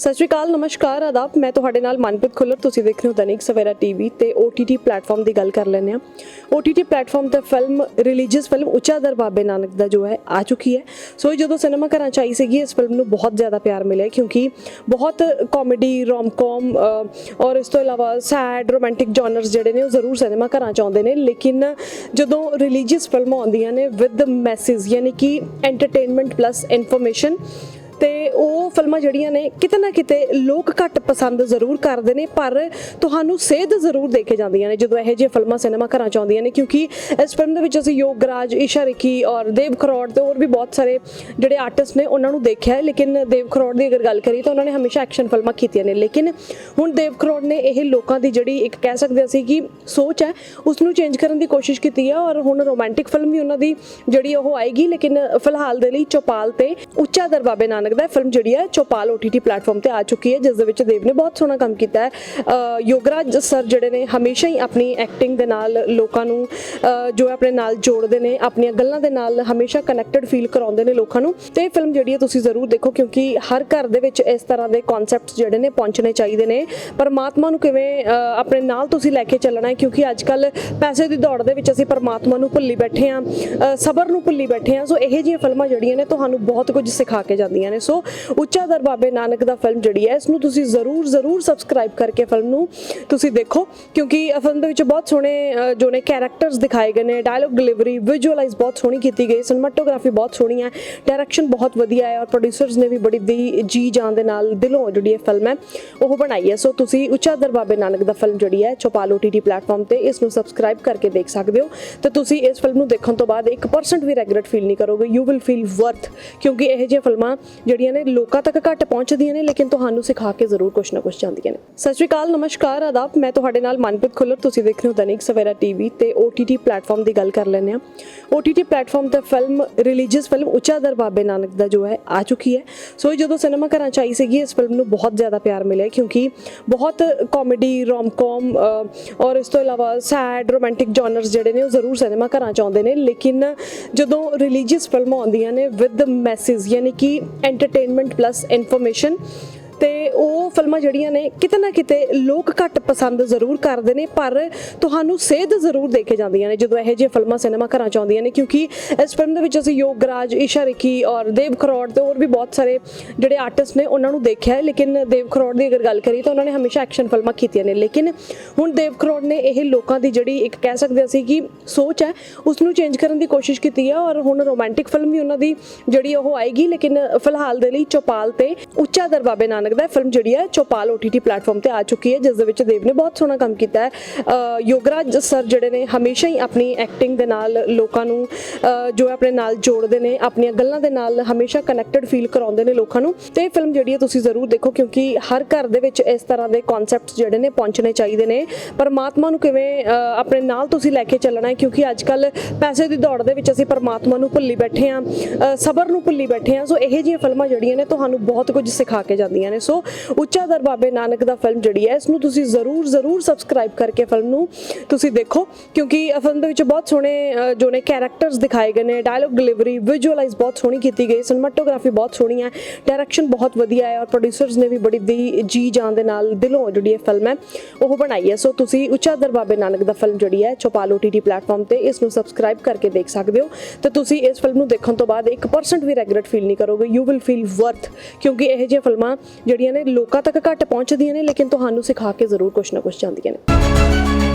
ਸਤਿ ਸ਼੍ਰੀ ਅਕਾਲ, ਨਮਸਕਾਰ, ਆਦਾਬ। ਮੈਂ ਤੁਹਾਡੇ ਨਾਲ ਮਨਪ੍ਰੀਤ ਖੁੱਲਰ। ਤੁਸੀਂ ਦੇਖ ਰਹੇ ਹੋ ਦੈਨਿਕ ਸਵੇਰਾ ਟੀਵੀ ਤੇ OTT ਪਲੇਟਫਾਰਮ ਦੀ ਗੱਲ ਕਰ ਲੈਂਦੇ ਆ OTT ਪਲੇਟਫਾਰਮ ਤੇ film, religious film Ucha Dar Babe Nanak ਦਾ ਜੋ ਹੈ, ਆ ਚੁੱਕੀ ਹੈ। ਸੋ ਇਹ ਜਦੋਂ ਸਿਨੇਮਾ ਘਰਾਂ ਚ ਆਈ ਸੀਗੀ, ਇਸ ਫਿਲਮ ਨੂੰ ਬਹੁਤ ਜ਼ਿਆਦਾ ਪਿਆਰ ਮਿਲਿਆ ਕਿਉਂਕਿ ਬਹੁਤ ਕਾਮੇਡੀ ਰੋਮਕਮ ਔਰ ਇਸ ਤੋਂ ਇਲਾਵਾ ਸੈਡ ਰੋਮਾਂਟਿਕ ਜਨਰਸ ਜਿਹੜੇ ਨੇ ਉਹ ਜ਼ਰੂਰ ਸਿਨੇਮਾ ਘਰਾਂ ਚ ਆਉਂਦੇ ਨੇ। ਲੇਕਿਨ ਜਦੋਂ ਰਿਲੀਜੀਅਸ ਫਿਲਮਾਂ ਆਉਂਦੀਆਂ ਨੇ ਵਿਦ ਮੈਸੇਜ ਯਾਨੀ ਕਿ ਐਂਟਰਟੇਨਮੈਂਟ ਪਲੱਸ ਇਨਫੋਰਮੇਸ਼ਨ ਤੇ ਉਹ ਫਿਲਮਾਂ ਜਿਹੜੀਆਂ ਨੇ ਕਿਤੇ ਨਾ ਕਿਤੇ ਲੋਕ ਘੱਟ ਪਸੰਦ ਜ਼ਰੂਰ ਕਰਦੇ ਨੇ, ਪਰ ਤੁਹਾਨੂੰ ਸੇਧ ਜ਼ਰੂਰ ਦੇ ਜਾਂਦੀਆਂ ਨੇ ਜਦੋਂ ਇਹੋ ਜਿਹੀਆਂ ਫਿਲਮਾਂ ਸਿਨੇਮਾ ਘਰਾਂ ਚ ਆਉਂਦੀਆਂ ਨੇ, ਕਿਉਂਕਿ ਇਸ ਫਿਲਮ ਦੇ ਵਿੱਚ ਅਸੀਂ ਯੋਗਰਾਜ, ਈਸ਼ਾ ਰਿਕੀ ਔਰ ਦੇਵ ਖਰੋੜ ਤੇ ਹੋਰ ਵੀ ਬਹੁਤ ਸਾਰੇ ਜਿਹੜੇ ਆਰਟਿਸਟ ਨੇ ਉਹਨਾਂ ਨੂੰ ਦੇਖਿਆ ਹੈ, ਲੇਕਿਨ ਦੇਵ ਖਰੋੜ ਦੀ ਅਗਰ ਗੱਲ ਕਰੀ ਤਾਂ ਉਹਨਾਂ ਨੇ ਹਮੇਸ਼ਾ ਐਕਸ਼ਨ ਫਿਲਮਾਂ ਕੀਤੀਆਂ ਨੇ, ਲੇਕਿਨ ਹੁਣ ਦੇਵ ਖਰੋੜ ਨੇ ਇਹ ਲੋਕਾਂ ਦੀ ਜਿਹੜੀ ਇੱਕ ਕਹਿ ਸਕਦੇ ਅਸੀਂ ਕਿ ਸੋਚ ਹੈ, ਉਸ ਨੂੰ ਚੇਂਜ ਕਰਨ ਦੀ ਕੋਸ਼ਿਸ਼ ਕੀਤੀ ਹੈ ਔਰ ਹੁਣ ਰੋਮਾਂਟਿਕ ਫਿਲਮ ਵੀ ਉਹਨਾਂ ਦੀ ਜਿਹੜੀ ਉਹ ਆਏਗੀ, ਲੇਕਿਨ ਫਿਲਹਾਲ ਦੇ ਲਈ ਚੌਪਾਲ ਤੇ ਉੱਚਾ ਦਰ ਬਾਬੇ ਲੱਗਦਾ ਦਾ ਫਿਲਮ ਜਿਹੜੀ ਹੈ ਚੌਪਾਲ OTT ਪਲੇਟਫਾਰਮ ਤੇ ਆ ਚੁੱਕੀ ਹੈ, ਜਿਸ ਦੇ ਵਿੱਚ ਦੇਵ ਨੇ ਬਹੁਤ ਸੋਹਣਾ ਕੰਮ ਕੀਤਾ ਹੈ। ਯੋਗਰਾਜ ਸਰ ਜਿਹੜੇ ਨੇ ਹਮੇਸ਼ਾ ਹੀ ਆਪਣੀ ਐਕਟਿੰਗ ਦੇ ਨਾਲ ਲੋਕਾਂ ਨੂੰ ਜੋ ਹੈ ਆਪਣੇ ਨਾਲ ਜੋੜਦੇ ਨੇ, ਆਪਣੀਆਂ ਗੱਲਾਂ ਦੇ ਨਾਲ ਹਮੇਸ਼ਾ ਕਨੈਕਟਡ ਫੀਲ ਕਰਾਉਂਦੇ ਨੇ ਲੋਕਾਂ ਨੂੰ। ਤੇ ਇਹ ਫਿਲਮ ਜਿਹੜੀ ਹੈ ਤੁਸੀਂ ਜ਼ਰੂਰ ਦੇਖੋ, ਕਿਉਂਕਿ ਹਰ ਘਰ ਦੇ ਵਿੱਚ ਇਸ ਤਰ੍ਹਾਂ ਦੇ ਕਨਸੈਪਟਸ ਜਿਹੜੇ ਨੇ ਪਹੁੰਚਣੇ ਚਾਹੀਦੇ ਨੇ। ਪਰਮਾਤਮਾ ਨੂੰ ਕਿਵੇਂ ਆਪਣੇ ਨਾਲ ਤੁਸੀਂ ਲੈ ਕੇ ਚੱਲਣਾ ਹੈ, ਕਿਉਂਕਿ ਅੱਜ ਕੱਲ ਪੈਸੇ ਦੀ ਦੌੜ ਦੇ ਵਿੱਚ ਅਸੀਂ ਪਰਮਾਤਮਾ ਨੂੰ ਭੁੱਲੀ ਬੈਠੇ ਹਾਂ ਸਬਰ ਨੂੰ ਭੁੱਲੀ ਬੈਠੇ ਹਾਂ। ਸੋ ਇਹੋ ਜਿਹੀਆਂ ਫਿਲਮਾਂ ਜਿਹੜੀਆਂ ਨੇ, ਤੁਹਾਨੂੰ ਬਹੁਤ ਕੁਝ ਸਿਖਾ ਕੇ ਜਾਂਦੀਆਂ ਨੇ। ਸੋ ਉੱਚਾ ਦਰ ਬਾਬੇ ਨਾਨਕ ਦਾ ਫਿਲਮ ਜਿਹੜੀ ਹੈ, ਇਸ ਨੂੰ ਤੁਸੀਂ ਜ਼ਰੂਰ ਜ਼ਰੂਰ ਸਬਸਕ੍ਰਾਈਬ ਕਰਕੇ ਫਿਲਮ ਨੂੰ ਤੁਸੀਂ ਦੇਖੋ, ਕਿਉਂਕਿ ਇਹ ਫਿਲਮ ਦੇ ਵਿੱਚ ਬਹੁਤ ਸੋਹਣੇ ਜੋ ਨੇ ਕੈਰੈਕਟਰਸ ਦਿਖਾਏ ਗਏ ਨੇ ਡਾਇਲੌਗ ਡਿਲੀਵਰੀ ਵਿਜ਼ੂਅਲਾਈਜ਼ ਬਹੁਤ ਸੋਹਣੀ ਕੀਤੀ ਗਈ ਸਿਨੇਮੈਟੋਗ੍ਰਾਫੀ ਬਹੁਤ ਸੋਹਣੀ ਹੈ ਡਾਇਰੈਕਸ਼ਨ ਬਹੁਤ ਵਧੀਆ ਹੈ ਔਰ ਪ੍ਰੋਡਿਊਸਰਸ ਨੇ ਵੀ ਬੜੀ ਦੀ ਜੀ ਜਾਨ ਦੇ ਨਾਲ ਦਿਲੋਂ ਜਿਹੜੀ ਇਹ ਫਿਲਮ ਹੈ, ਉਹ ਬਣਾਈ ਹੈ। ਸੋ ਤੁਸੀਂ ਉੱਚਾ ਦਰ ਬਾਬੇ ਨਾਨਕ ਦਾ ਫਿਲਮ ਜਿਹੜੀ ਹੈ, ਚੌਪਾਲ OTT ਪਲੇਟਫਾਰਮ ਤੇ ਇਸ ਨੂੰ ਸਬਸਕ੍ਰਾਈਬ ਕਰਕੇ ਦੇਖ ਸਕਦੇ ਹੋ। ਤੇ ਤੁਸੀਂ ਇਸ ਫਿਲਮ ਨੂੰ ਦੇਖਣ ਤੋਂ ਬਾਅਦ 1% ਵੀ ਰੈਗਰਟ ਫੀਲ ਨਹੀਂ ਕਰੋਗੇ ਯੂ ਵਿਲ ਫੀਲ ਵਰਥ ਕਿਉਂਕਿ ਇਹ ਜਿਹੀਆਂ ਫਿਲਮਾਂ ਜਿਹੜੀਆਂ ਨੇ ਲੋਕਾਂ ਤੱਕ ਘੱਟ ਪਹੁੰਚਦੀਆਂ ਨੇ, ਲੇਕਿਨ ਤੁਹਾਨੂੰ ਸਿਖਾ ਕੇ ਜ਼ਰੂਰ ਕੁਝ ਨਾ ਕੁਝ ਜਾਂਦੀਆਂ ਨੇ। ਸਤਿ ਸ਼੍ਰੀ ਅਕਾਲ, ਨਮਸਕਾਰ, ਆਦਾਬ। ਮੈਂ ਤੁਹਾਡੇ ਨਾਲ ਮਨਪ੍ਰੀਤ ਖੁੱਲਰ, ਤੁਸੀਂ ਦੇਖ ਰਹੇ ਹੋ ਦੈਨਿਕ ਸਵੇਰਾ ਟੀਵੀ ਤੇ OTT ਪਲੇਟਫਾਰਮ ਦੀ ਗੱਲ ਕਰ ਲੈਂਦੇ ਆ OTT ਪਲੇਟਫਾਰਮ ਤੇ film religious film Ucha Dar Babe Nanak ਦਾ ਜੋ ਹੈ, ਆ ਚੁੱਕੀ ਹੈ। ਸੋ ਜਦੋਂ ਸਿਨੇਮਾ ਘਰਾਂ ਚ ਆਈ ਸੀਗੀ, ਇਸ ਫਿਲਮ ਨੂੰ ਬਹੁਤ ਜ਼ਿਆਦਾ ਪਿਆਰ ਮਿਲਿਆ, ਕਿਉਂਕਿ ਬਹੁਤ ਕਾਮੇਡੀ ਰੋਮਕਮ ਔਰ ਇਸ ਤੋਂ ਇਲਾਵਾ ਸੈਡ ਰੋਮਾਂਟਿਕ ਜਨਰਸ ਜਿਹੜੇ ਨੇ, ਉਹ ਜ਼ਰੂਰ ਸਿਨੇਮਾ ਘਰਾਂ ਚ ਆਉਂਦੇ ਨੇ। ਲੇਕਿਨ ਜਦੋਂ ਰਿਲੀਜੀਅਸ ਫਿਲਮਾਂ ਆਉਂਦੀਆਂ ਨੇ ਵਿਦ ਮੈਸੇਜ ਯਾਨੀ ਕਿ ਐਂਟਰਟੇਨਮੈਂਟ ਪਲੱਸ ਇਨਫੋਰਮੇਸ਼ਨ ਤੇ ਉਹ ਫਿਲਮਾਂ ਜਿਹੜੀਆਂ ਨੇ ਕਿਤੇ ਨਾ ਕਿਤੇ ਲੋਕ ਘੱਟ ਪਸੰਦ ਜ਼ਰੂਰ ਕਰਦੇ ਨੇ, ਪਰ ਤੁਹਾਨੂੰ ਸੇਧ ਜ਼ਰੂਰ ਦੇ ਜਾਂਦੀਆਂ ਨੇ ਜਦੋਂ ਇਹੋ ਜਿਹੀਆਂ ਫਿਲਮਾਂ ਸਿਨੇਮਾ ਘਰਾਂ ਚ ਆਉਂਦੀਆਂ ਨੇ, ਕਿਉਂਕਿ ਇਸ ਫਿਲਮ ਦੇ ਵਿੱਚ ਅਸੀਂ ਯੋਗਰਾਜ, ਈਸ਼ਾ ਰਿਕੀ ਔਰ ਦੇਵ ਖਰੋੜ ਤੇ ਹੋਰ ਵੀ ਬਹੁਤ ਸਾਰੇ ਜਿਹੜੇ ਆਰਟਿਸਟ ਨੇ ਉਹਨਾਂ ਨੂੰ ਦੇਖਿਆ ਹੈ, ਲੇਕਿਨ ਦੇਵ ਖਰੋੜ ਦੀ ਅਗਰ ਗੱਲ ਕਰੀਏ ਤਾਂ ਉਹਨਾਂ ਨੇ ਹਮੇਸ਼ਾ ਐਕਸ਼ਨ ਫਿਲਮਾਂ ਕੀਤੀਆਂ ਨੇ, ਲੇਕਿਨ ਹੁਣ ਦੇਵ ਖਰੋੜ ਨੇ ਇਹ ਲੋਕਾਂ ਦੀ ਜਿਹੜੀ ਇੱਕ ਕਹਿ ਸਕਦੇ ਅਸੀਂ ਕਿ ਸੋਚ ਹੈ ਉਸ ਨੂੰ ਚੇਂਜ ਕਰਨ ਦੀ ਕੋਸ਼ਿਸ਼ ਕੀਤੀ ਹੈ ਔਰ ਹੁਣ ਰੋਮਾਂਟਿਕ ਫਿਲਮ ਵੀ ਉਹਨਾਂ ਦੀ ਜਿਹੜੀ ਉਹ ਆਏਗੀ, ਲੇਕਿਨ ਫਿਲਹਾਲ ਦੇ ਲਈ ਚੌਪਾਲ ਤੇ ਉੱਚਾ ਦਰ ਬਾਬੇ ਲੱਗਦਾ ਦਾ ਫਿਲਮ ਜਿਹੜੀ ਹੈ ਚੌਪਾਲ OTT ਪਲੇਟਫਾਰਮ ਤੇ ਆ ਚੁੱਕੀ ਹੈ, ਜਿਸ ਦੇ ਵਿੱਚ ਦੇਵ ਨੇ ਬਹੁਤ ਸੋਹਣਾ ਕੰਮ ਕੀਤਾ ਹੈ। ਯੋਗਰਾਜ ਸਰ ਜਿਹੜੇ ਨੇ ਹਮੇਸ਼ਾ ਹੀ ਆਪਣੀ ਐਕਟਿੰਗ ਦੇ ਨਾਲ ਲੋਕਾਂ ਨੂੰ ਜੋ ਹੈ ਆਪਣੇ ਨਾਲ ਜੋੜਦੇ ਨੇ, ਆਪਣੀਆਂ ਗੱਲਾਂ ਦੇ ਨਾਲ ਹਮੇਸ਼ਾ ਕਨੈਕਟਡ ਫੀਲ ਕਰਾਉਂਦੇ ਨੇ ਲੋਕਾਂ ਨੂੰ। ਤੇ ਇਹ ਫਿਲਮ ਜਿਹੜੀ ਹੈ ਤੁਸੀਂ ਜ਼ਰੂਰ ਦੇਖੋ, ਕਿਉਂਕਿ ਹਰ ਘਰ ਦੇ ਵਿੱਚ ਇਸ ਤਰ੍ਹਾਂ ਦੇ ਕਨਸੈਪਟਸ ਜਿਹੜੇ ਨੇ ਪਹੁੰਚਣੇ ਚਾਹੀਦੇ ਨੇ। ਪਰਮਾਤਮਾ ਨੂੰ ਕਿਵੇਂ ਆਪਣੇ ਨਾਲ ਤੁਸੀਂ ਲੈ ਕੇ ਚੱਲਣਾ ਹੈ, ਕਿਉਂਕਿ ਅੱਜ ਕੱਲ ਪੈਸੇ ਦੀ ਦੌੜ ਦੇ ਵਿੱਚ ਅਸੀਂ ਪਰਮਾਤਮਾ ਨੂੰ ਭੁੱਲੀ ਬੈਠੇ ਹਾਂ ਸਬਰ ਨੂੰ ਭੁੱਲੀ ਬੈਠੇ ਹਾਂ। ਸੋ ਇਹੋ ਜਿਹੀਆਂ ਫਿਲਮਾਂ ਜਿਹੜੀਆਂ ਨੇ, ਤੁਹਾਨੂੰ ਬਹੁਤ ਕੁਝ ਸਿਖਾ ਕੇ ਜਾਂਦੀਆਂ ਨੇ। ਸੋ ਉੱਚਾ ਦਰ ਬਾਬੇ ਨਾਨਕ ਦਾ ਫਿਲਮ ਜਿਹੜੀ ਹੈ, ਇਸ ਨੂੰ ਤੁਸੀਂ ਜ਼ਰੂਰ ਜ਼ਰੂਰ ਸਬਸਕ੍ਰਾਈਬ ਕਰਕੇ ਫਿਲਮ ਨੂੰ ਤੁਸੀਂ ਦੇਖੋ, ਕਿਉਂਕਿ ਫਿਲਮ ਦੇ ਵਿੱਚ ਬਹੁਤ ਸੋਹਣੇ ਜੋ ਨੇ ਕੈਰੈਕਟਰਸ ਦਿਖਾਏ ਗਏ ਨੇ ਡਾਇਲੌਗ ਡਿਲੀਵਰੀ ਵਿਜ਼ੂਅਲਾਈਜ਼ ਬਹੁਤ ਸੋਹਣੀ ਕੀਤੀ ਗਈ ਸਿਨੇਮੈਟੋਗ੍ਰਾਫੀ ਬਹੁਤ ਸੋਹਣੀ ਹੈ ਡਾਇਰੈਕਸ਼ਨ ਬਹੁਤ ਵਧੀਆ ਹੈ ਔਰ ਪ੍ਰੋਡਿਊਸਰਸ ਨੇ ਵੀ ਬੜੀ ਦੀ ਜੀ ਜਾਨ ਦੇ ਨਾਲ ਦਿਲੋਂ ਜਿਹੜੀ ਇਹ ਫਿਲਮ ਹੈ, ਉਹ ਬਣਾਈ ਹੈ। ਸੋ ਤੁਸੀਂ ਉੱਚਾ ਦਰ ਬਾਬੇ ਨਾਨਕ ਦਾ ਫਿਲਮ ਜਿਹੜੀ ਹੈ, ਚੌਪਾਲ OTT ਪਲੇਟਫਾਰਮ ਤੇ ਇਸ ਨੂੰ ਸਬਸਕ੍ਰਾਈਬ ਕਰਕੇ ਦੇਖ ਸਕਦੇ ਹੋ। ਤੇ ਤੁਸੀਂ ਇਸ ਫਿਲਮ ਨੂੰ ਦੇਖਣ ਤੋਂ ਬਾਅਦ 1% ਵੀ ਰੈਗਰਟ ਫੀਲ ਨਹੀਂ ਕਰੋਗੇ ਯੂ ਵਿਲ ਫੀਲ ਵਰਥ ਕਿਉਂਕਿ ਇਹ ਜਿਹੀਆਂ ਫਿਲਮਾਂ ਜਿਹੜੀਆਂ ਨੇ ਲੋਕਾਂ ਤੱਕ ਘੱਟ ਪਹੁੰਚਦੀਆਂ ਨੇ, ਲੇਕਿਨ ਤੁਹਾਨੂੰ ਸਿਖਾ ਕੇ ਜ਼ਰੂਰ ਕੁਝ ਨਾ ਕੁਝ ਜਾਂਦੀਆਂ ਨੇ।